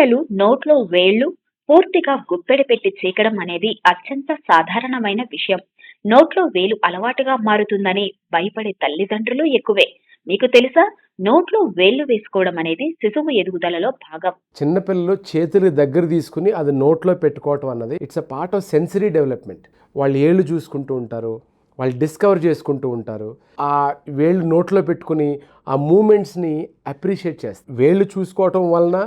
చిన్నపిల్లలు నోట్లో వేళ్ళు పూర్తిగా గుప్పెడ పెట్టి చీకడం అనేది అత్యంత సాధారణమైన విషయం. నోట్లో వేలు అలవాటుగా మారుతుందని భయపడే తల్లిదండ్రులు ఎక్కువే. మీకు తెలుసా? నోట్లో వేళ్ళు వేసుకోవడం అనేది శిశువు ఎదుగుదలలో భాగం. చిన్నపిల్లలు చేతులు దగ్గర తీసుకుని అది నోట్లో పెట్టుకోవటం అన్నది it's a part of sensory development. వాళ్ళు ఏళ్ళు చూసుకుంటూ ఉంటారు వాళ్ళు డిస్కవర్ చేసుకుంటూ ఉంటారు ఆ వేళ్ళు నోట్లో పెట్టుకుని ఆ మూమెంట్స్ని అప్రిషియేట్ చేస్తారు. వేళ్ళు చూసుకోవటం వలన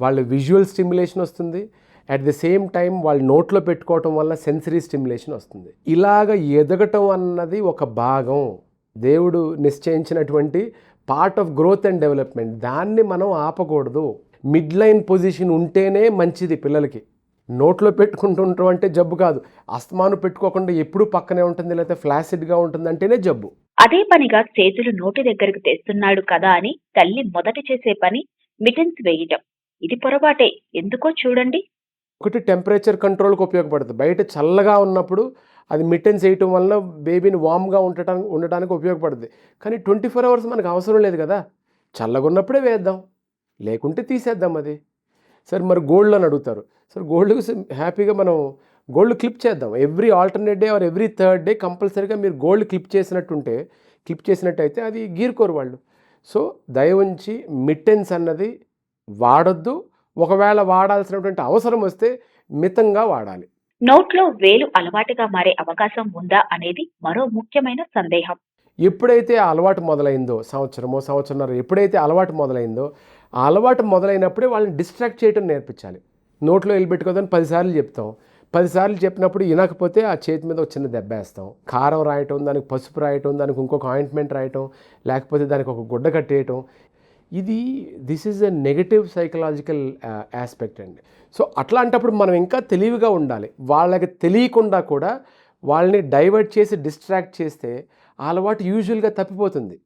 వాళ్ళు విజువల్ స్టిమ్యులేషన్ వస్తుంది. అట్ ది సేమ్ టైం వాళ్ళు నోట్లో పెట్టుకోవటం వల్ల సెన్సరీ స్టిమ్యులేషన్ వస్తుంది. ఇలాగ ఎదగటం అన్నది ఒక భాగం. దేవుడు నిశ్చయించినటువంటి part of growth and development దాన్ని మనం ఆపకూడదు. మిడ్ లైన్ పొజిషన్ ఉంటేనే మంచిది పిల్లలకి. నోట్లో పెట్టుకుంటుంటాం అంటే జబ్బు కాదు. అస్తమాను పెట్టుకోకుండా ఎప్పుడు పక్కనే ఉంటుంది లేకపోతే ఫ్లాసిడ్గా ఉంటుంది అంటేనే జబ్బు. అదే పనిగా చేతులు నోటి దగ్గరకు తెస్తున్నాడు కదా అని తల్లి మొదట చేసే పని మిటన్స్ వేయటం. ఇది పొరపాటే. ఎందుకో చూడండి. ఒకటి టెంపరేచర్ కంట్రోల్కి ఉపయోగపడుతుంది బయట చల్లగా ఉన్నప్పుడు అది మిట్టెన్స్ వేయటం వలన బేబీని వామ్గా ఉండటానికి ఉండటానికి ఉపయోగపడుతుంది కానీ ట్వంటీ ఫోర్ అవర్స్ మనకు అవసరం లేదు కదా. చల్లగా ఉన్నప్పుడే వేద్దాం. లేకుంటే తీసేద్దాం అది. సరే మరి గోల్డ్ అని అడుగుతారు. సార్ గోల్డ్ హ్యాపీగా మనం గోల్డ్ క్లిప్ చేద్దాం. Every alternate day or every third day కంపల్సరీగా మీరు గోల్డ్ క్లిప్ చేసినట్టుంటే క్లిప్ చేసినట్టయితే అది గీరుకోరు వాళ్ళు. సో దయ ఉంచి మిట్టెన్స్ అన్నది వాడొద్దు. ఒకవేళ వాడాల్సినటువంటి అవసరం వస్తే మితంగా వాడాలి. నోట్లో వేలు అలవాటుగా మారే అవకాశం ఉందా అనేది మరో ముఖ్యమైన సందేహం. ఎప్పుడైతే ఆ అలవాటు మొదలైందో సంవత్సరమో సంవత్సరంన్నర ఎప్పుడైతే అలవాటు మొదలైందో ఆ అలవాటు మొదలైనప్పుడే వాళ్ళని డిస్ట్రాక్ట్ చేయడం నేర్పించాలి. నోట్లో వెళ్ళి పెట్టుకోదని పదిసార్లు చెప్తాం. పదిసార్లు చెప్పినప్పుడు వినకపోతే ఆ చేతి మీద ఒక చిన్న దెబ్బ వేస్తాం. కారం రాయటం దానికి పసుపు రాయటం దానికి ఇంకొక ఆయింట్మెంట్ రాయటం లేకపోతే దానికి ఒక గుడ్డ కట్టేయటం ఇది this is a negative psychological aspect అండి. సో అట్లాంటప్పుడు మనం ఇంకా తెలివిగా ఉండాలి. వాళ్ళకి తెలియకుండా కూడా వాళ్ళని డైవర్ట్ చేసి డిస్ట్రాక్ట్ చేస్తే ఆ అలవాటు యూజువల్గా తప్పిపోతుంది.